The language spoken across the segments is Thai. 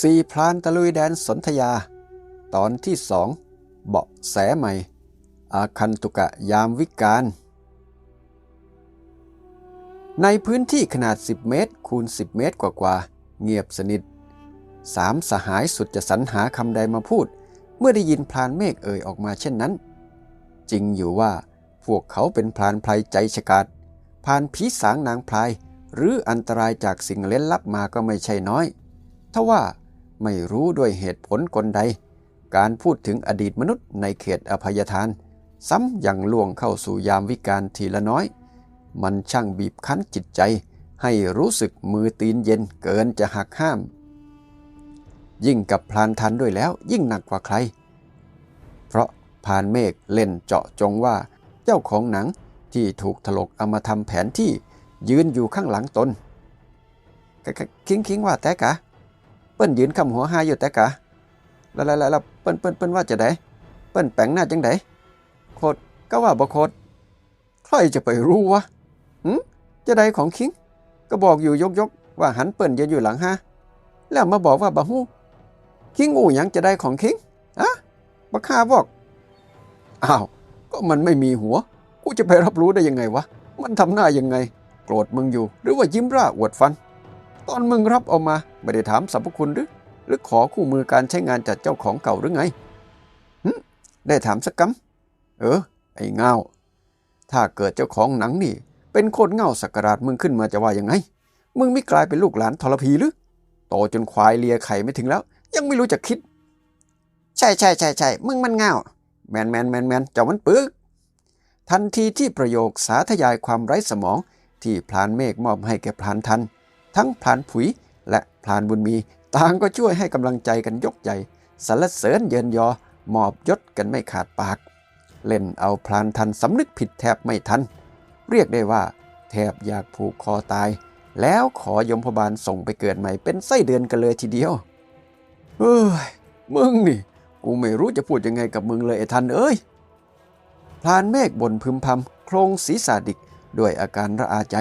สี่พลานตะลุยแดนสนธยา ตอนที่สองเบาะแสใหม่ อาคันตุกะยามวิกาลในพื้นที่ขนาด 10 เมตร คูณ 10 เมตรกว่าๆเงียบสนิทสามสหายสุดจะสรรหาคำใดมาพูด เมื่อได้ยินพลานเมฆเอ่ยออกมาเช่นนั้น จริงอยู่ว่าพวกเขาเป็นพลานไพรใจฉกาจพลานผีสางนางพลายหรืออันตรายจากสิ่งเล่นลับมาก็ไม่ใช่น้อยทว่า ไม่รู้ด้วยเหตุผลกลใด การพูดถึงอดีตมนุษย์ในเขตอภัยทาน ซ้ำยังล่วงเข้าสู่ยามวิการทีละน้อย มันช่างบีบคั้นจิตใจ ให้รู้สึกมือตีนเย็นเกินจะหักห้าม ยิ่งกับพลานทันด้วยแล้วยิ่งหนักกว่าใคร เพราะพานเมฆเล่นเจาะจงว่า เจ้าของหนังที่ถูกถลกเอามาทำแผนที่ยืนอยู่ข้างหลังตนคิงคิงว่าแต่กะ เปิ้นยืนคำหัวหาอยู่แต่กะแล้วแล้วแล้วเปิ้นเปิ้นเปิ้นว่าจะไดเปิ้นแปลงหน้าจังไดโคตรก็ว่าบ่โคตรใครจะไปรู้วะหืมจะไดของคิง ก็บอกอยู่ยกยกว่าหันเปิ้นยืนอยู่หลังฮะแล้วมาบอกว่าบ่ฮู้คิงอูหยังจะได้ของคิงอะบักคาบอกอ้าวก็มันไม่มีหัว กูจะไปรับรู้ได้ยังไงวะ มันทำหน้ายังไง โกรธมึงอยู่ หรือว่ายิ้มร่าอวดฟัน ตอนมึงรับเอามาไม่ได้ถามสรรพคุณหรือ หรือขอคู่มือการใช้งานจากเจ้าของเก่าหรือไงหึได้ถามสักกำเออ ไอ้เงาถ้าเกิดเจ้าของหนังนี่ เป็นคนเงาสักการาดมึงขึ้นมาจะว่ายังไง มึงไม่กลายเป็นลูกหลานทรพีหรือโตจนควายเลียไข่ไม่ถึงแล้ว ยังไม่รู้จะคิด ใช่ใช่ใช่ใช่มึงมันเงาแมนแมนแมนแมนเจ้ามันปึกทันทีที่ประโยคสาธยายความไร้สมองที่พลานเมฆมอบให้แก่พลานทัน ทั้งพลานผุยและพลานบุญมีต่างก็ช่วยให้กำลังใจกันยกใหญ่สรรเสริญเยินยอมอบยศกันไม่ขาดปาก เล่นเอาพลานทันสำนึกผิดแทบไม่ทัน เรียกได้ว่า แทบอยากผูกคอตาย แล้วขอยมพบาลส่งไปเกิดใหม่เป็นไส้เดือนกันเลยทีเดียวเฮ้ยมึงนี่ กูไม่รู้จะพูดยังไงกับมึงเลยไอ้ทันเอ้ยพลานเมฆบ่นพึมพำโครงศีรษะดิกด้วยอาการระอาใจ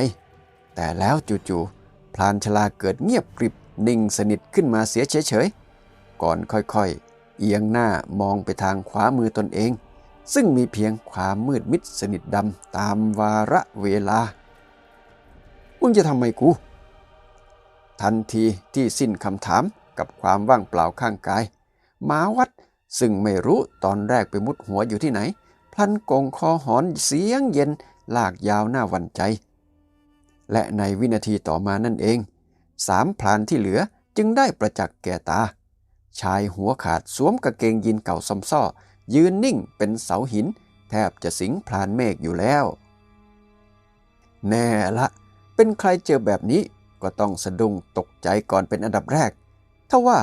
แต่แล้วจู่ๆ พลานชลาเกิดเงียบกริบนิ่งสนิทขึ้นมาเสียเฉยๆ ก่อนค่อยๆ เอียงหน้ามองไปทางขวามือตนเอง ซึ่งมีเพียงความมืดมิดสนิทดำตามวาระเวลา มึงจะทำไมกู ทันทีที่สิ้นคำถามกับความว่างเปล่าข้างกายหมาวัดซึ่งไม่รู้ตอนแรกไปมุดหัวอยู่ที่ไหน พลันกงคอหอนเสียงเย็นลากยาวหน้าวันใจ และในวินาทีต่อมานั่นเองสามพลานที่เหลือจึงได้ประจักษ์แก่ตา ชายหัวขาดสวมกางเกงยีนเก่าซอมซ้อยืนนิ่งเป็นเสาหิน แทบจะสิงพลานเมฆอยู่แล้ว แน่ละเป็นใครเจอแบบนี้ก็ต้องสะดุ้งตกใจก่อนเป็นอันดับแรกทว่า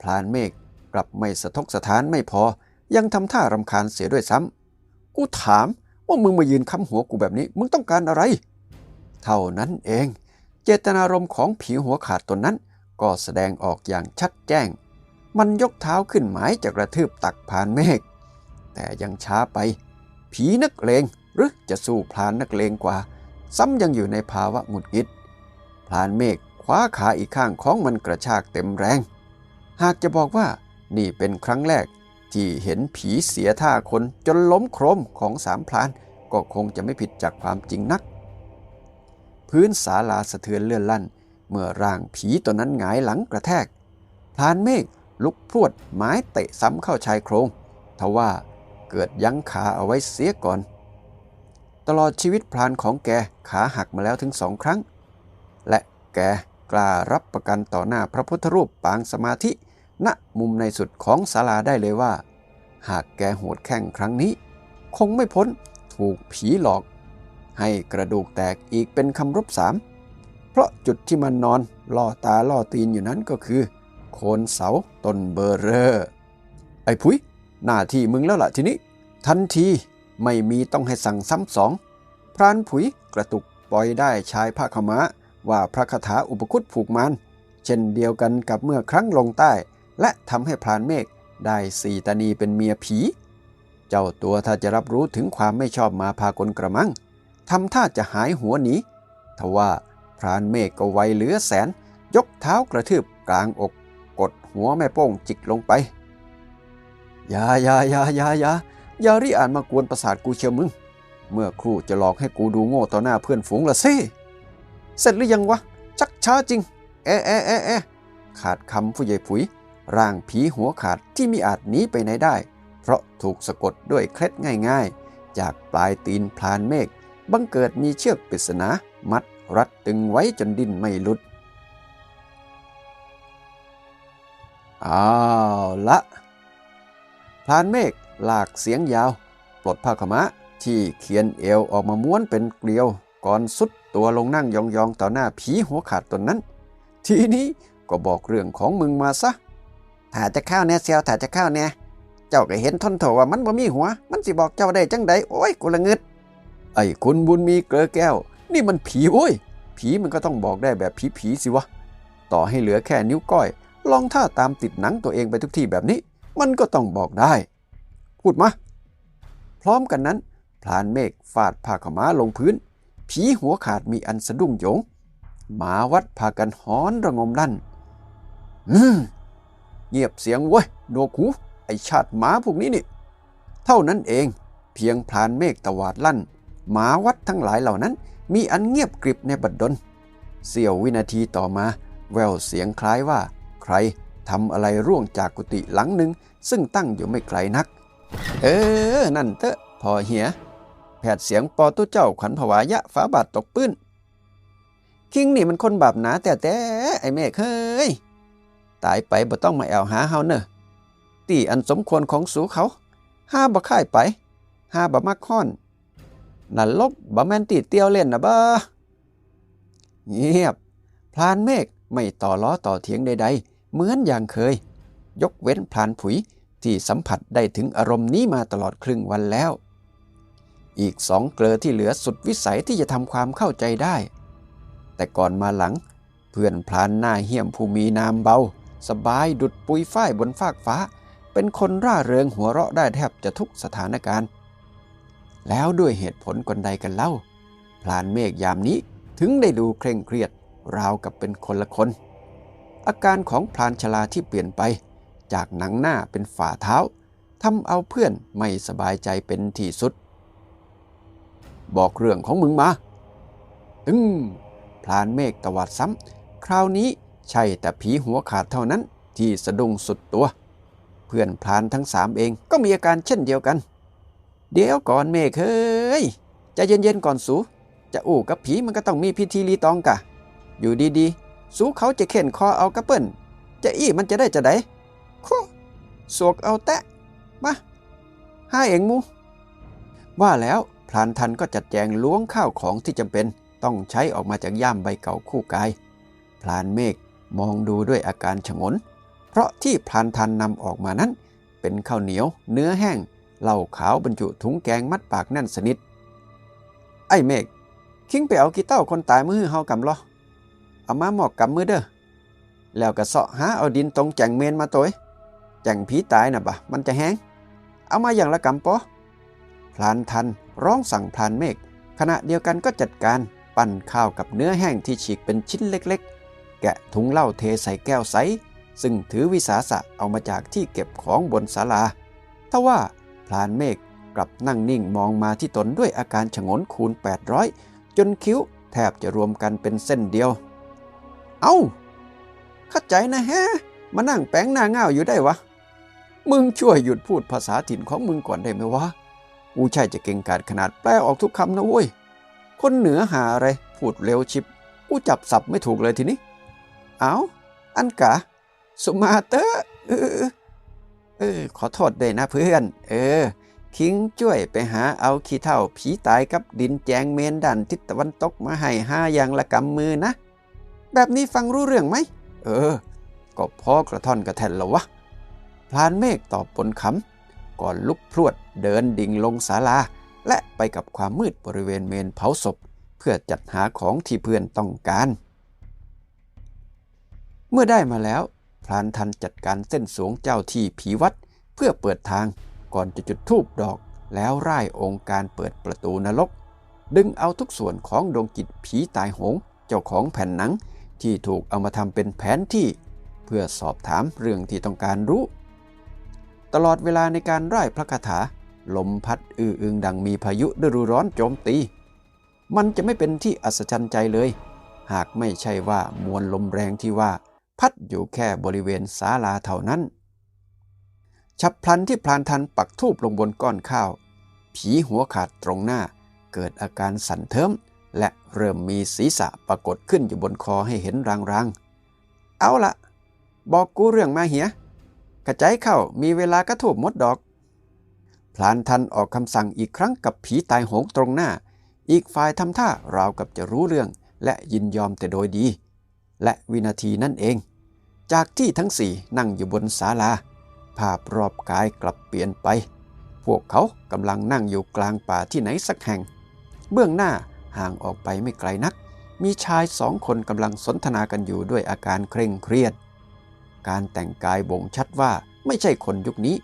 พลานเมฆกลับไม่สะทกสถานไม่พอ ยังทำท่ารำคาญเสียด้วยซ้ำกูถามว่ามึงมายืนค้ำหัวกูแบบนี้ มึงต้องการอะไร เท่านั้นเอง เจตนารมณ์ของผีหัวขาดตนนั้น ก็แสดงออกอย่างชัดแจ้ง มันยกเท้าขึ้นหมายจะกระทืบตักพานเมฆ แต่ยังช้าไป ผีนักเลงหรือจะสู้พลานนักเลงกว่า ซ้ำยังอยู่ในภาวะหงุดหงิดพลานเมฆคว้าขาอีกข้างของมันกระชากเต็มแรง หากจะบอกว่านี่เป็นครั้งแรกที่เห็นผีเสียท่าคนจนล้มโครมของสามพลานก็คงจะไม่ผิดจากความจริงนัก พื้นศาลาสะเทือนเลื่อนลั่น เมื่อร่างผีตัวนั้นหงายหลังกระแทกพลานเมฆลุกพรวดไม้เตะซ้ำเข้าชายโครงทว่าเกิดยั้งขาเอาไว้เสียก่อน ตลอดชีวิตพลานของแกขาหักมาแล้วถึงสองครั้ง และแกกล้ารับประกันต่อหน้าพระพุทธรูปปางสมาธิณมุมในสุดของศาลาได้เลยว่า หากแกโหดแข้งครั้งนี้ คงไม่พ้นถูกผีหลอก ให้กระดูกแตกอีกเป็นคำรบสามเพราะจุดที่มันนอนล่อตาล่อตีนอยู่นั้นก็คือ โคนเสาต้นเบอร์เรอไอ้พุยหน้าที่มึงแล้วล่ะทีนี้ ทันทีไม่มีต้องให้สั่งซ้ำสองพรานผุยกระตุกปล่อยได้ชายผ้าขม้าว่าพระคาถาอุปคุตผูกมานเช่นเดียวกันกับเมื่อครั้งลงใต้ และทำให้พรานเมฆได้สีตานีเป็นเมียผี เจ้าตัวถ้าจะรับรู้ถึงความไม่ชอบมาพากลกระมัง ทำท่าจะหายหัวหนีทว่าพรานเมฆก็ไวเหลือแสน ยกเท้ากระทืบกลางอก กดหัวแม่โป้งจิกลงไป อย่าอย่าอย่าอย่าอย่าอย่ารีอ่านมากวนประสาทกูเชียวมึง เมื่อครู่จะหลอกให้กูดูโง่ต่อหน้าเพื่อนฝูงละสิเสร็จหรือยังวะ ชักช้าจริงเอะเอะเอะเอะขาดคำผู้ใหญ่ผุย ร่างผีหัวขาดที่มิอาจหนีไปไหนได้ เพราะถูกสะกดด้วยเคล็ดง่ายๆ จากปลายตีนพลานเมฆ บังเกิดมีเชือกปริศนา มัดรัดตึงไว้จนดิ้นไม่หลุด อ้าวละพลานเมฆลากเสียงยาว ปลดผ้าขมะ ที่เขียนเอวออกมาม้วนเป็นเกลียว ก่อนสุดตัวลงนั่งยองๆต่อหน้าผีหัวขาดตนนั้น ทีนี้ก็บอกเรื่องของมึงมาซะถ้าจะเข้าแน่เซียวถ้าจะเข้าแน่เจ้าก็เห็นทนโถว่ามันบ่มีหัว มันสิบอกเจ้าได้จังใดโอ้ยกูละงึด ไอ้คุณบุญมีเกลือแก้ว นี่มันผีโว้ย ผีมันก็ต้องบอกได้แบบผีผีสิวะ ต่อให้เหลือแค่นิ้วก้อย ลองท่าตามติดหนังตัวเองไปทุกที่แบบนี้ มันก็ต้องบอกได้ พูดมา พร้อมกันนั้นพลานเมฆฟาดผ้าขม้าลงพื้น ผีหัวขาดมีอันสะดุ้งโยง หมาวัดพากันหอนระงมลั่นอืมเงียบเสียงเว้ยโดกหูไอชาติหมาพวกนี้นี่ เท่านั้นเอง เพียงพลานเมฆตวาดลั่น หมาวัดทั้งหลายเหล่านั้น มีอันเงียบกริบในบัดดลเสี้ยววินาทีต่อมา แววเสียงคล้ายว่า ใครทำอะไรร่วงจากกุฏิหลังหนึ่ง ซึ่งตั้งอยู่ไม่ไกลนัก เออ นั่นเตอะพอเหีย แผดเสียงปอตุเจ้าขวัญผวายะฝาบาทตกปื้น คิงนี่มันคนบาปหนาแต่แต่ไอ้เมฆเฮ้ย ตายไปบ่ต้องมาแอวหาเฮาเนอะตีอันสมควรของสูเขา ห้าบ่ค่ายไป ห้าบ่มักค้อน นั่นลบบ่แมนตีเตียวเล่นนะบ้าเงียบ พลานเมฆไม่ต่อล้อต่อเถียงใดๆ เหมือนอย่างเคย ยกเว้นพลานผุยที่สัมผัสได้ถึงอารมณ์นี้มาตลอดครึ่งวันแล้ว อีกสองเกลอที่เหลือสุดวิสัยที่จะทำความเข้าใจได้ แต่ก่อนมาหลัง เพื่อนพลานหน้าเหี้ยมผู้มีนามเบา สบายดุดปุยฝ้ายบนฟากฟ้า เป็นคนร่าเริงหัวเราะได้แทบจะทุกสถานการณ์ แล้วด้วยเหตุผลกลใดกันเล่า พลานเมฆยามนี้ถึงได้ดูเคร่งเครียด ราวกับเป็นคนละคน อาการของพลานชลาที่เปลี่ยนไป จากหนังหน้าเป็นฝ่าเท้าทำเอาเพื่อนไม่สบายใจเป็นที่สุด บอกเรื่องของมึงมาตึงพลานเมฆตวัดซ้ำ คราวนี้ใช่แต่ผีหัวขาดเท่านั้นที่สะดุ้งสุดตัว เพื่อนพลานทั้งสามเองก็มีอาการเช่นเดียวกัน เดี๋ยวก่อนเมฆเฮ้ยจะเย็นๆก่อนสูจะอู้กับผีมันก็ต้องมีพิธีรีตองกะ อยู่ดีๆ สูเขาจะเข็นคอเอากระเปิ้นจะอี้มันจะได้จะไดโคสวกเอาแตะมาห้าเองมู ว่าแล้วพลานทันก็จัดแจงล้วงข้าวของที่จำเป็นต้องใช้ออกมาจากย่ามใบเก่าคู่กาย พลานเมฆมองดูด้วยอาการฉงน เพราะที่พลานทันนำออกมานั้น เป็นข้าวเหนียว เนื้อแห้ง เหล้าขาวบรรจุถุงแกงมัดปากแน่นสนิท ไอ้เมฆคิงไปเอากีเต้าคนตายมือเฮากำลอเอามาหมอกกำมือเด้อ แล้วก็เสาะหาเอาดินตรงแจงเมนมาตัวแจงผีตายน่ะบะมันจะแห้ง เอามาอย่างละกำปอพลานทันร้องสั่งพลานเมฆขณะเดียวกันก็จัดการปั้นข้าวกับเนื้อแห้งที่ฉีกเป็นชิ้นเล็กๆ แกะถุงเหล้าเทใส่แก้วใส ซึ่งถือวิสาสะเอามาจากที่เก็บของบนศาลาทว่า ลานเมฆกลับนั่งนิ่งมองมาที่ตนด้วยอาการฉงนคูณ 800 จนคิ้วแทบจะรวมกันเป็นเส้นเดียว เอา้าเข้าใจนะแฮะ มานั่งแป้งหน้าเงาอยู่ได้วะ มึงช่วยหยุดพูดภาษาถิ่นของมึงก่อนได้ไหมวะกูใช่จะเก่งกาจขนาดแปลออกทุกคำนะเว้ย คนเหนือหาอะไร พูดเร็วชิบ กูจับสับไม่ถูกเลยทีนี้ เอาอันกะ สุมาเตอร์ เออขอโทษด้วยนะเพื่อน เออ คิงช่วยไปหาเอาขี้เท่าผีตายกับดินแจงเมนดันทิศตะวันตกมาให้ห้าอย่างละกำมือนะ แบบนี้ฟังรู้เรื่องไหม เออ ก็พอกระท่อนกระแทนแล้ววะ พลานเมฆตอบปนคำก่อนลุกพรวดเดินดิ่งลงศาลา และไปกับความมืดบริเวณเมนเผาศพ เพื่อจัดหาของที่เพื่อนต้องการ เมื่อได้มาแล้ว พลานทันจัดการเส้นสวงเจ้าที่ผีวัด เพื่อเปิดทางก่อนจะจุดธูปดอก แล้วร่ายองค์การเปิดประตูนรก ดึงเอาทุกส่วนของดวงจิตผีตายโหง เจ้าของแผ่นหนัง ที่ถูกเอามาทำเป็นแผนที่ เพื่อพื่อสอบถามเรื่องที่ต้องการรู้ ตลอดเวลาในการร่ายพระคาถา ลมพัดอื้ออึงดังมีพายุฤดูร้อนโจมตี มันจะไม่เป็นที่อัศจรรย์ใจเลย หากไม่ใช่ว่ามวลลมแรงที่ว่า พัดอยู่แค่บริเวณศาลาเท่านั้น ฉับพลันที่พลานทันปักทูบลงบนก้อนข้าว ผีหัวขาดตรงหน้า เกิดอาการสั่นเทิมและเริ่มมีศีรษะปรากฏขึ้นอยู่บนคอให้เห็นรางๆ เอาละบอกกูเรื่องมาเหียกระจายเข้ามีเวลากระถูบมดดอก พลานทันออกคำสั่งอีกครั้งกับผีตายโหงตรงหน้า อีกฝ่ายทำท่าราวกับจะรู้เรื่องและยินยอมแต่โดยดี และวินาทีนั่นเอง จากที่ทั้งสี่นั่งอยู่บนศาลา ภาพรอบกายกลับเปลี่ยนไป พวกเขากำลังนั่งอยู่กลางป่าที่ไหนสักแห่ง เบื้องหน้าห่างออกไปไม่ไกลนัก มีชายสองคนกำลังสนทนากันอยู่ด้วยอาการเคร่งเครียด การแต่งกายบ่งชัดว่าไม่ใช่คนยุคนี้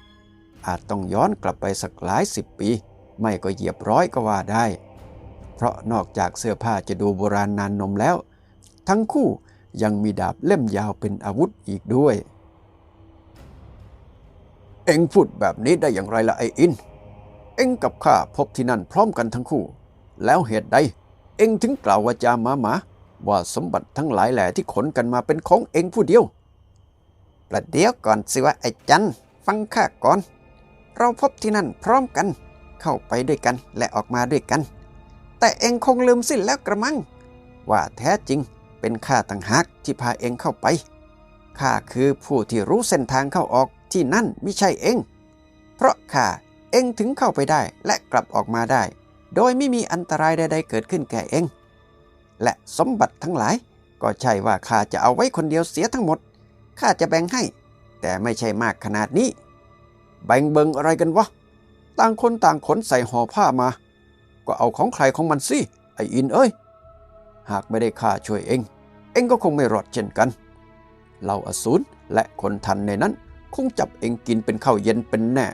อาจต้องย้อนกลับไปสักหลายสิบปี ไม่ก็เหยียบร้อยก็ว่าได้ เพราะนอกจากเสื้อผ้าจะดูโบราณนานนมแล้ว ทั้งคู่ ยังมีดาบเล่มยาวเป็นอาวุธอีกด้วย เอ็งพูดแบบนี้ได้อย่างไรล่ะไออิน เอ็งกับข้าพบที่นั่นพร้อมกันทั้งคู่ แล้วเหตุใด เอ็งถึงกล่าววาจาหมาหมาว่าสมบัติทั้งหลายแหล่ที่ขนกันมาเป็นของเอ็งผู้เดียว ประเดี๋ยวก่อนสิว่าไอจันฟังข้าก่อน เราพบที่นั่นพร้อมกัน เข้าไปด้วยกันและออกมาด้วยกัน แต่เอ็งคงลืมสิ้นแล้วกระมัง ว่าแท้จริง เป็นข้าต่างหากที่พาเองเข้าไป ข้าคือผู้ที่รู้เส้นทางเข้าออกที่นั่นไม่ใช่เอง เพราะข้าเองถึงเข้าไปได้และกลับออกมาได้ โดยไม่มีอันตรายใดๆเกิดขึ้นแก่เอง และสมบัติทั้งหลาย ก็ใช่ว่าข้าจะเอาไว้คนเดียวเสียทั้งหมด ข้าจะแบ่งให้ แต่ไม่ใช่มากขนาดนี้ แบ่งเบิงอะไรกันวะ ต่างคนต่างขนใส่ห่อผ้ามา ก็เอาของใครของมันสิ ไออินเอ้ย หากไม่ได้ข้าช่วยเอง เองก็คงไม่รอดเช่นกัน เราอสูรและคนทันในนั้น คงจับเองกินเป็นข้าวเย็นเป็นแน่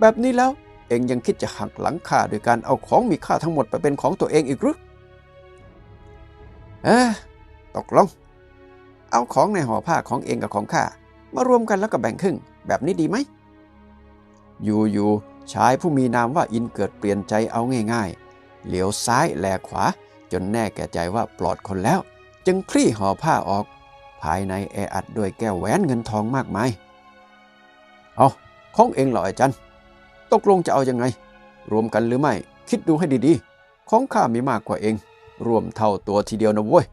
แบบนี้แล้วเองยังคิดจะหักหลังข้าโดยการเอาของมีค่าทั้งหมดไปเป็นของตัวเองอีกหรือเออตกลง เอาของในห่อผ้าของเองกับของข้ามารวมกันแล้วก็แบ่งครึ่ง แบบนี้ดีไหม อยู่ๆชายผู้มีนามว่าอินเกิดเปลี่ยนใจเอาง่าย ๆ เหลียวซ้ายแลขวา จนแน่แก่ใจว่าปลอดคนแล้ว จึงคลี่ห่อผ้าออก ภายในแออัดด้วยแก้วแหวนเงินทองมากมาย เอาของเองเหรอไอ้จันตกลงจะเอายังไง รวมกันหรือไม่ คิดดูให้ดีๆ ของข้ามีมากกว่าเอง รวมเท่าตัวทีเดียวนะเว้ย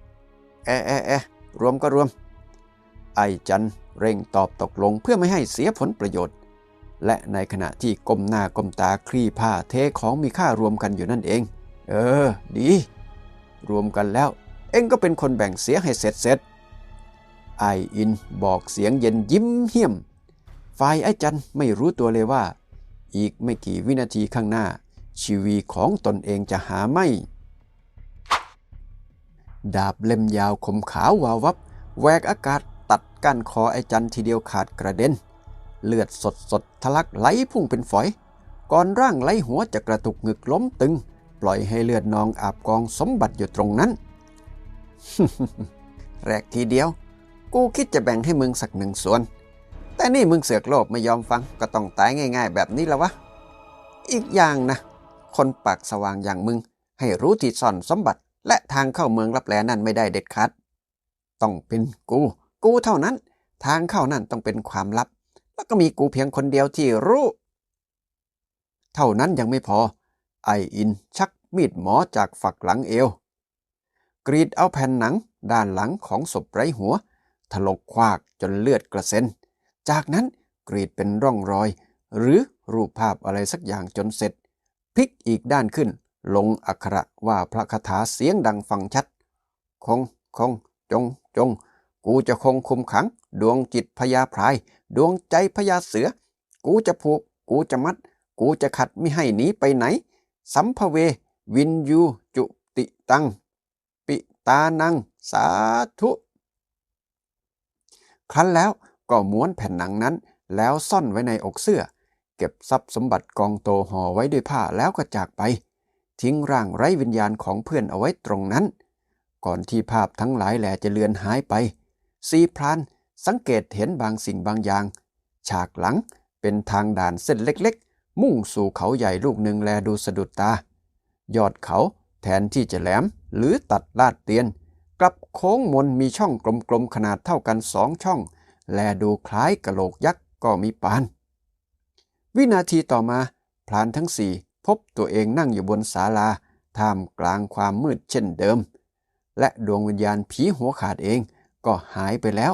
แอะแอะแอะรวมก็รวม ไอ้จันเร่งตอบตกลงเพื่อไม่ให้เสียผลประโยชน์ และในขณะที่ก้มหน้าก้มตาคลี่ผ้าเทของมีค่ารวมกันอยู่นั่นเอง เออ ดี รวมกันแล้ว เอ็งก็เป็นคนแบ่งเสียให้เสร็จเสร็จไออินบอกเสียงเย็นยิ้มเหี้ยม ฝ่ายไอจันไม่รู้ตัวเลยว่า อีกไม่กี่วินาทีข้างหน้า ชีวีของตนเองจะหาไม่ ดาบเล่มยาวคมขาววาววับแหวกอากาศตัดก้านคอไอจันทีเดียวขาดกระเด็น เลือดสดสดๆทะลักไหลพุ่งเป็นฝอย ก่อนร่างไหลหัวจะกระตุกงึกล้มตึง ปล่อยให้เลือดนองอาบกองสมบัติอยู่ตรงนั้น แรกทีเดียว กูคิดจะแบ่งให้มึงสักหนึ่งส่วน แต่นี่มึงเสือกโลภไม่ยอมฟังก็ต้องตายง่าย ๆ แบบนี้แล้ววะ อีกอย่างนะ คนปากสว่างอย่างมึง ให้รู้ที่ซ่อนสมบัติ และทางเข้าเมืองรับแลนั่นไม่ได้เด็ดขาด ต้องเป็นกู กูเท่านั้น ทางเข้านั่นต้องเป็นความลับ แล้วก็มีกูเพียงคนเดียวที่รู้ เท่านั้นยังไม่พอ ไออินชักมีดหมอจากฝักหลังเอว กรีดเอาแผ่นหนังด้านหลังของศพไร้หัว ถลกควากจนเลือดกระเซ็น จากนั้นกรีดเป็นร่องรอย หรือรูปภาพอะไรสักอย่างจนเสร็จ พลิกอีกด้านขึ้น ลงอักขระว่าพระคาถาเสียงดังฟังชัด คง คง จง จง กูจะคงคุมขัง ดวงจิตพญาพราย ดวงใจพญาเสือ กูจะผูก กูจะมัด กูจะขัดไม่ให้หนีไปไหน สัมภเว วินยูจุติตัง ปิตานัง สาธุ ครั้นแล้วก็ม้วนแผ่นหนังนั้น แล้วซ่อนไว้ในอกเสื้อ เก็บทรัพย์สมบัติกองโตห่อไว้ด้วยผ้าแล้วก็จากไป ทิ้งร่างไร้วิญญาณของเพื่อนเอาไว้ตรงนั้น ก่อนที่ภาพทั้งหลายแหล่จะเลือนหายไปซีพรานสังเกตเห็นบางสิ่งบางอย่าง ฉากหลังเป็นทางด่านเส้นเล็ก มุ่งสู่เขาใหญ่ลูกหนึ่งแลดูสะดุดตา ยอดเขาแทนที่จะแหลมหรือตัดลาดเตียน กลับโค้งมนมีช่องกลมๆขนาดเท่ากันสองช่อง แลดูคล้ายกะโหลกยักษ์ก็มีปาน วินาทีต่อมาพลานทั้งสี่พบตัวเองนั่งอยู่บนศาลาท่ามกลางความมืดเช่นเดิม และดวงวิญญาณผีหัวขาดเองก็หายไปแล้ว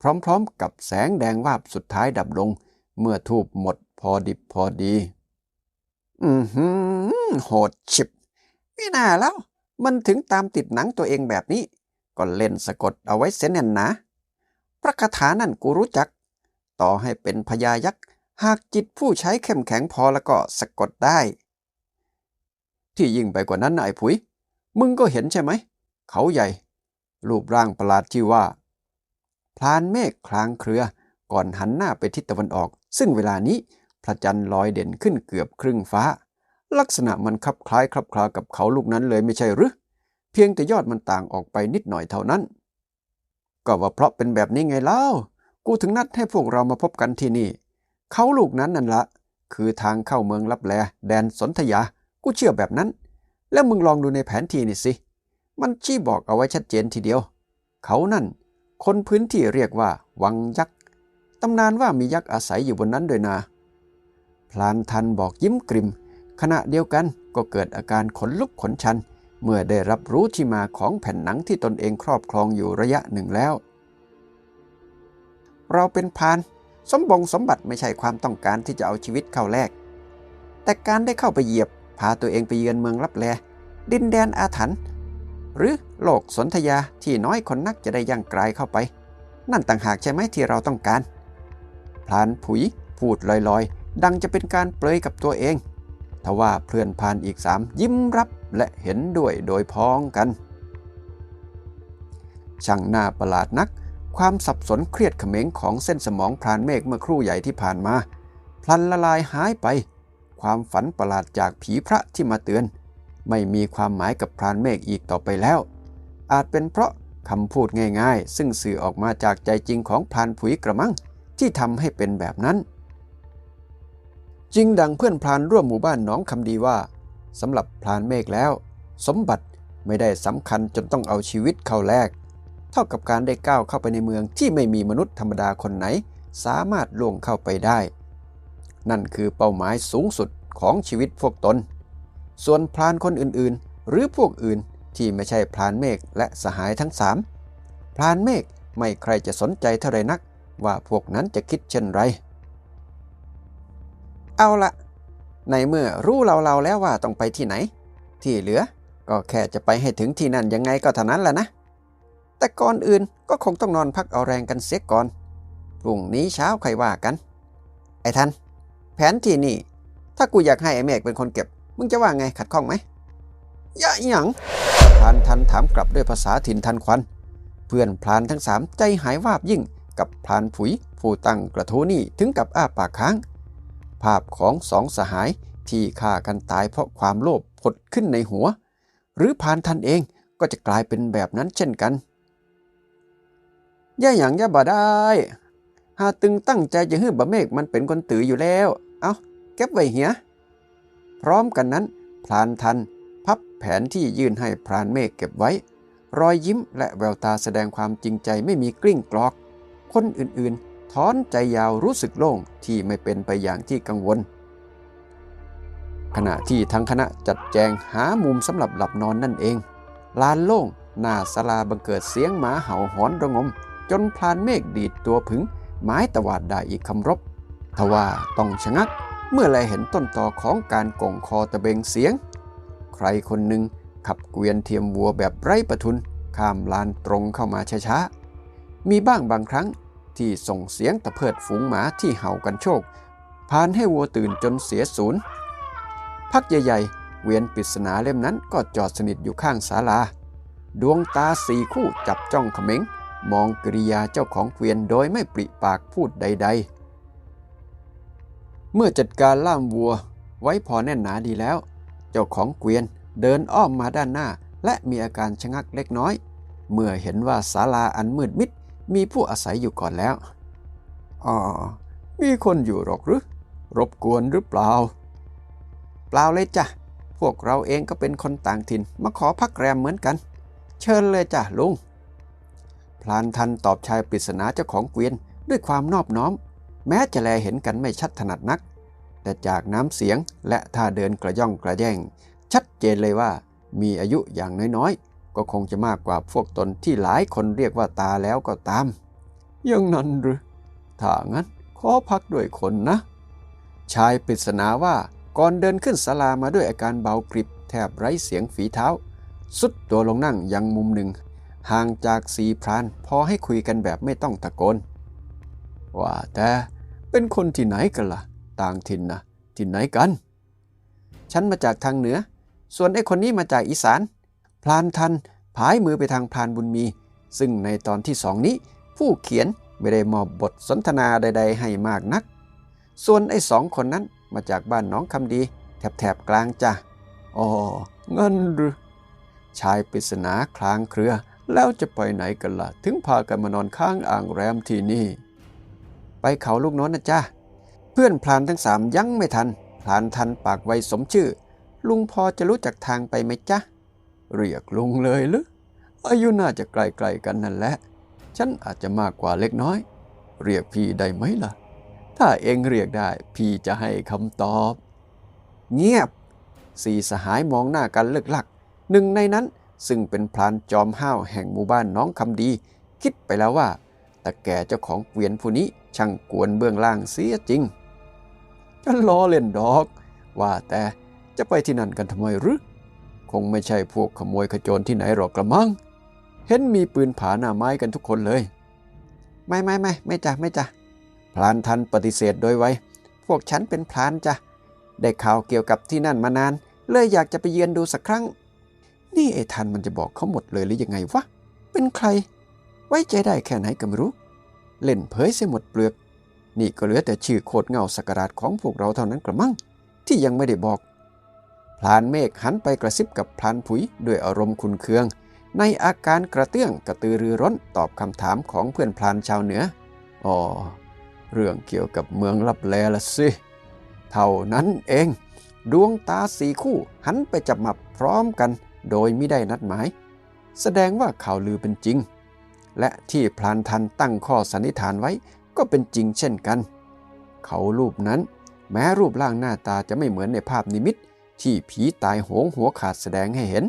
พร้อมๆกับแสงแดงวาบสุดท้ายดับลง เมื่อทูบหมด พอดิบพอดี อือหือโหดฉิบ ไม่น่าแล้ว มันถึงตามติดหนังตัวเองแบบนี้ ก็เล่นสะกดเอาไว้เสียแน่นนะ พระคาถานั่นกูรู้จัก ต่อให้เป็นพญายักษ์หากจิตผู้ใช้เข้มแข็งพอแล้วก็สะกดได้ ที่ยิ่งไปกว่านั้นนายผุย มึงก็เห็นใช่ไหม เขาใหญ่ รูปร่างประหลาดที่ว่าพลานเมฆคลางเครือก่อนหันหน้าไปทิศตะวันออก ซึ่งเวลานี้ พระจันทร์ลอยเด่นขึ้นเกือบครึ่งฟ้า ลักษณะมันคลับคล้ายคลับคลากับเขาลูกนั้นเลยไม่ใช่หรือ เพียงแต่ยอดมันต่างออกไปนิดหน่อยเท่านั้น ก็ว่าเพราะเป็นแบบนี้ไงเล่า กูถึงนัดให้พวกเรามาพบกันที่นี่ เขาลูกนั้นนั่นละ คือทางเข้าเมืองลับแล แดนสนธยา กูเชื่อแบบนั้น แล้วมึงลองดูในแผนที่นี่สิ มันชี้บอกเอาไว้ชัดเจนทีเดียว เขานั่น คนพื้นที่เรียกว่า วังยักษ์ ตำนานว่ามียักษ์อาศัยอยู่บนนั้นด้วยนะ พลานทันบอกยิ้มกริม ขณะเดียวกันก็เกิดอาการขนลุกขนชัน เมื่อได้รับรู้ที่มาของแผ่นหนังที่ตนเองครอบครองอยู่ระยะหนึ่งแล้ว เราเป็นพาน สมบงสมบัติไม่ใช่ความต้องการที่จะเอาชีวิตเข้าแลก แต่การได้เข้าไปเหยียบ พาตัวเองไปเยือนเมืองลับแล ดินแดนอาถรรพ์หรือโลกสนธยาที่น้อยคนนักจะได้ย่างกลายเข้าไป นั่นต่างหากใช่ไหมที่เราต้องการ พลานผุยพูดลอยๆ ดังจะเป็นการเปลยกับตัวเอง ทว่าเพื่อนพานอีกสามยิ้มรับและเห็นด้วยโดยพ้องกัน ช่างน้าประหลาดนัก ความสับสนเครียดเขม็งของเส้นสมองพรานเมฆเมื่อครู่ใหญ่ที่ผ่านมา พลันละลายหายไป ความฝันประหลาดจากผีพระที่มาเตือน ไม่มีความหมายกับพรานเมฆอีกต่อไปแล้ว อาจเป็นเพราะคำพูดง่ายๆ ซึ่งสื่อออกมาจากใจจริงของพรานผุยกระมังที่ทำให้เป็นแบบนั้น จริงดังเพื่อนพรานร่วมหมู่บ้านน้องคำดีว่าสำหรับพรานเมฆแล้ว สมบัติไม่ได้สำคัญจนต้องเอาชีวิตเข้าแลกเท่ากับการได้ก้าวเข้าไปในเมืองที่ไม่มีมนุษย์ธรรมดาคนไหน สามารถล่วงเข้าไปได้ นั่นคือเป้าหมายสูงสุดของชีวิตพวกตน ส่วนพรานคนอื่นๆ หรือพวกอื่นที่ไม่ใช่พรานเมฆและสหายทั้งสามพรานเมฆไม่ใครจะสนใจเท่าไรนัก ว่าพวกนั้นจะคิดเช่นไร เอาละในเมื่อรู้เราเราแล้วว่าต้องไปที่ไหน ที่เหลือก็แค่จะไปให้ถึงที่นั่นยังไงก็เท่านั้นแหละนะ แต่ก่อนอื่นก็คงต้องนอนพักเอาแรงกันเสียก่อนพรุ่งนี้เช้าใครว่ากัน ไอ้ทันแผนที่นี่ ถ้ากูอยากให้ไอ้เมฆเป็นคนเก็บ มึงจะว่าไงขัดข้องไหมยะหยังพานทันถามกลับด้วยภาษาถิ่นทันควัน เพื่อนพลานทั้งสามใจหายวาบยิ่งกับพลานผุยผู้ตั้งกระทู้นี่ถึงกับอ้าปากค้าง ภาพของสองสหายที่ฆ่ากันตายเพราะความโลภผดขึ้นในหัว หรือพานทันเองก็จะกลายเป็นแบบนั้นเช่นกันย่าอย่างย่าบ่ได้ หาตึงตั้งใจจะฮื้อบะเมฆมันเป็นคนตืออยู่แล้ว เอาเก็บไว้เหียพร้อมกันนั้น พลานทัน พับแผนที่ยื่นให้พรานเมฆเก็บไว้ รอยยิ้มและแววตาแสดงความจริงใจไม่มีกลิ้งกลอก คนอื่นๆ ถอนใจยาวรู้สึกโล่งที่ไม่เป็นไปอย่างที่กังวล ขณะที่ทั้งคณะจัดแจงหามุมสำหรับหลับนอนนั่นเอง ลานโล่งหน้าศาลาบังเกิดเสียงหมาเห่าหอนระงม จนพลานเมฆดีดตัวผึงไม้ตวาดได้อีกคำรบทว่าต้องชะงักเมื่อแลเห็นต้นต่อของการก่งคอตะเบงเสียง ใครคนหนึ่งขับเกวียนเทียมวัวแบบไร้ประทุน ข้ามลานตรงเข้ามาช้าๆ มีบ้างบางครั้ง ที่ส่งเสียงตะเพิดฝูงหมาที่เห่ากันโชค พานให้วัวตื่นจนเสียศูนย์ พักใหญ่ๆ เวียนปริศนาเล่มนั้นก็จอดสนิทอยู่ข้างศาลา ดวงตาสี่คู่จับจ้องเขม็ง มองกริยาเจ้าของเกวียนโดยไม่ปริปากพูดใด ๆ เมื่อจัดการล่ามวัวไว้พอแน่นหนาดีแล้ว เจ้าของเกวียนเดินอ้อมมาด้านหน้า และมีอาการชะงักเล็กน้อย เมื่อเห็นว่าศาลาอันมืดมิด มีผู้อาศัยอยู่ก่อนแล้วอ๋อมีคนอยู่หรอกหรือ รบกวนหรือเปล่า เปล่าเลยจ้ะ พวกเราเองก็เป็นคนต่างถิ่น มาขอพักแรมเหมือนกัน เชิญเลยจ้ะลุง พลานทันตอบชายปริศนาเจ้าของเกวียนด้วยความนอบน้อม แม้จะแลเห็นกันไม่ชัดถนัดนัก แต่จากน้ำเสียงและท่าเดินกระย่องกระแย่งชัดเจนเลยว่ามีอายุอย่างน้อยๆ ก็คงจะมากกว่าพวกตนที่หลายคนเรียกว่าตาแล้วก็ตาม ยังนั้นหรือ ถ้างั้นขอพักด้วยคนนะ ชายปริศนาว่าก่อนเดินขึ้นศาลามาด้วยอาการเบากริบแทบไร้เสียงฝีเท้า สุดตัวลงนั่งยังมุมหนึ่ง ห่างจากสีพรานพอให้คุยกันแบบไม่ต้องตะโกน ว่าแต่เป็นคนที่ไหนกันล่ะ ต่างถิ่นนะที่ไหนกัน ฉันมาจากทางเหนือ ส่วนไอ้คนนี้มาจากอีสาน พลานทันผายมือไปทางพลานบุญมี ซึ่งในตอนที่สองนี้ ผู้เขียนไม่ได้มอบบทสนทนาใด ๆ ให้มากนัก ส่วนไอ้สองคนนั้นมาจากบ้านน้องคำดี แถบๆกลางจ้ะอ๋องั้นหรือชายปริศนาคลางเครือ แล้วจะไปไหนกันละ่ะ ถึงพากันมานอนข้างอ่างแรมที่นี่ ไปเขาลูกน้อนนะจ้าเพื่อนพลานทั้งสามยังไม่ทัน พลานทันปากไวสมชื่อ ลุงพอจะรู้จักทางไปไหมจ๊ะ เรียกลุงเลยหรืออายุน่าจะใกล้ๆกันนั่นแหละ ฉันอาจจะมากกว่าเล็กน้อย เรียกพี่ได้ไหมล่ะ ถ้าเองเรียกได้ พี่จะให้คำตอบ เงียบ สี่สหายมองหน้ากันเลิกลัก หนึ่งในนั้นซึ่งเป็นพลานจอมห้าวแห่งหมู่บ้านน้องคำดี คิดไปแล้วว่าแต่แก่เจ้าของเกวียนผู้นี้ช่างกวนเบื้องล่างเสียจริงฉันล้อเล่นดอก ว่าแต่จะไปที่นั่นกันทำไมหรือ คงไม่ใช่พวกขโมยขโจรที่ไหนหรอกกระมัง เห็นมีปืนผาหน้าไม้กันทุกคนเลย ไม่ไม่ไม่ไม่จ้ะไม่จ้ะพลานทันปฏิเสธโดยไวพวกฉันเป็นพลานจ้ะได้ข่าวเกี่ยวกับที่นั่นมานาน เลยอยากจะไปเยือนดูสักครั้ง นี่ไอ้ทันมันจะบอกเขาหมดเลยหรือยังไงวะ เป็นใคร ไว้ใจได้แค่ไหนก็ไม่รู้ เล่นเผยเสียหมดเปลือก นี่ก็เหลือแต่ชื่อโคดเงาสกการาดของพวกเราเท่านั้นกระมัง ที่ยังไม่ได้บอก พลานเมฆหันไปกระซิบกับพลานผุยด้วยอารมณ์คุนเคือง ในอาการกระเตื้องกระตือรือร้นตอบคำถามของเพื่อนพลานชาวเหนือ อ๋อ เรื่องเกี่ยวกับเมืองลับแลละสิ เท่านั้นเอง ดวงตาสีคู่หันไปจับมับพร้อมกัน โดยไม่ได้นัดหมาย แสดงว่าข่าวลือเป็นจริง และที่พลานทันตั้งข้อสันนิษฐานไว้ก็เป็นจริงเช่นกัน เขารูปนั้น แม้รูปร่างหน้าตาจะไม่เหมือนในภาพนิมิต ที่ผีตายโหงหัวขาดแสดงให้เห็น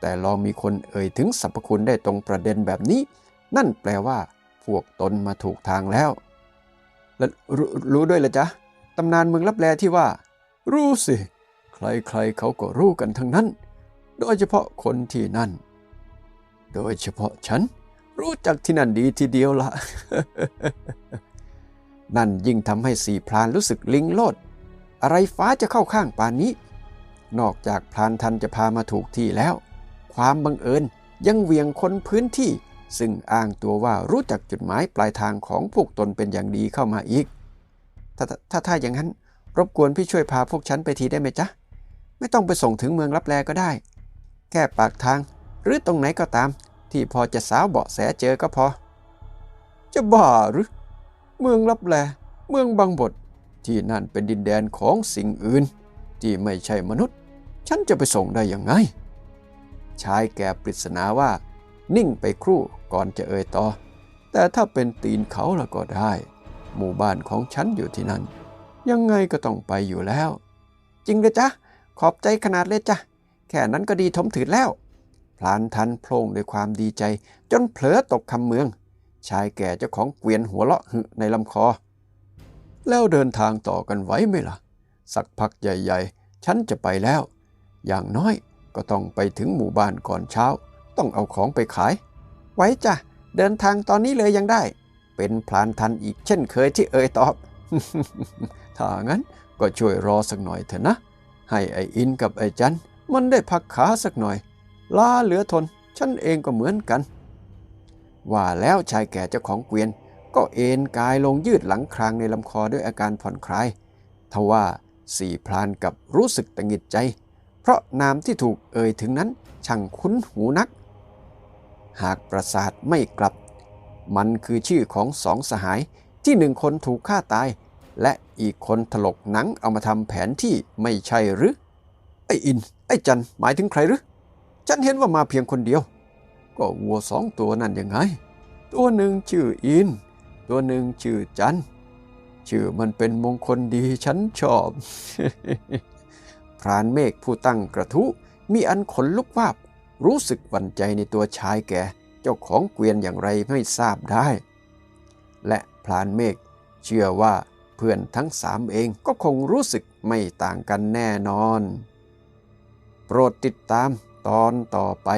แต่ลองมีคนเอ่ยถึงสรรพคุณได้ตรงประเด็นแบบนี้ นั่นแปลว่า พวกตนมาถูกทางแล้วแล้วรรู้ด้วยละจ๊ะตำนานเมืองลับแลที่ว่า รู้สิ ใครๆเขาก็รู้กันทั้งนั้น โดยเฉพาะคนที่นั่น โดยเฉพาะฉัน รู้จักที่นั่นดีทีเดียวละนั่นยิ่งทำให้สี่พรานรู้สึกลิงโลด อะไรฟ้าจะเข้าข้างป่านนี้ นอกจากพรานทันจะพามาถูกที่แล้ว ความบังเอิญยังเวียงคนพื้นที่ ซึ่งอ้างตัวว่ารู้จักจุดหมายปลายทางของพวกตนเป็นอย่างดีเข้ามาอีก ถ้าถ้าถ้าอย่างนั้น รบกวนพี่ช่วยพาพวกฉันไปทีได้ไหมจ๊ะ ไม่ต้องไปส่งถึงเมืองรับแลก็ได้ แค่ปากทาง หรือตรงไหนก็ตาม ที่พอจะสาวเบาะแสเจอก็พอ จะบ้าหรือ เมืองรับแล เมืองบางบทที่นั่นเป็นดินแดนของสิ่งอื่น ที่ไม่ใช่มนุษย์ ฉันจะไปส่งได้ยังไง ชายแก่ปริศนาว่า นิ่งไปครู่ก่อนจะเอ่ยต่อ แต่ถ้าเป็นตีนเขาล้วก็ได้ หมู่บ้านของฉันอยู่ที่นั่น ยังไงก็ต้องไปอยู่แล้ว จริงเลยจ๊ะขอบใจขนาดเลยจ้ะแค่นั้นก็ดีทมถืดแล้ว พลานทันโพลงด้วยความดีใจ จนเผลอตกคำเมือง ชายแก่เจ้าของเกวียนหัวเลาะหึในลำคอ แล้วเดินทางต่อกันไหวไหมล่ะ สักพักใหญ่ ๆ ฉันจะไปแล้ว อย่างน้อยก็ต้องไปถึงหมู่บ้านก่อนเช้า ต้องเอาของไปขาย ไว้จ้ะ เดินทางตอนนี้เลยยังได้ เป็นพลานทันอีกเช่นเคยที่เอ่ยตอบ ถ้างั้นก็ช่วยรอสักหน่อยเถอะนะ ให้ไออินกับไอจันมันได้พักขาสักหน่อย ลาเหลือทน ฉันเองก็เหมือนกัน ว่าแล้วชายแก่เจ้าของเกวียน ก็เอนกายลงยืดหลังครางในลำคอด้วยอาการผ่อนคลาย ทว่าสี่พลานกับรู้สึกตะงิดใจ เพราะนามที่ถูกเอ่ยถึงนั้นช่างคุ้นหูนัก หากประสาทไม่กลับ มันคือชื่อของสองสหายที่หนึ่งคนถูกฆ่าตาย และอีกคนถลกหนังเอามาทำแผนที่ไม่ใช่หรือ ไอ้อิน ไอ้จันหมายถึงใครหรือฉันเห็นว่ามาเพียงคนเดียว ก็วัวสองตัวนั่นยังไง ตัวหนึ่งชื่ออิน ตัวหนึ่งชื่อจันชื่อมันเป็นมงคลดีฉันชอบ พรานเมฆผู้ตั้งกระทู้มีอันขนลุกวาบ รู้สึกหวั่นใจในตัวชายแก่เจ้าของเกวียนอย่างไรไม่ทราบได้ และพรานเมฆเชื่อว่าเพื่อนทั้งสามเองก็คงรู้สึกไม่ต่างกันแน่นอน โปรดติดตามตอนต่อไป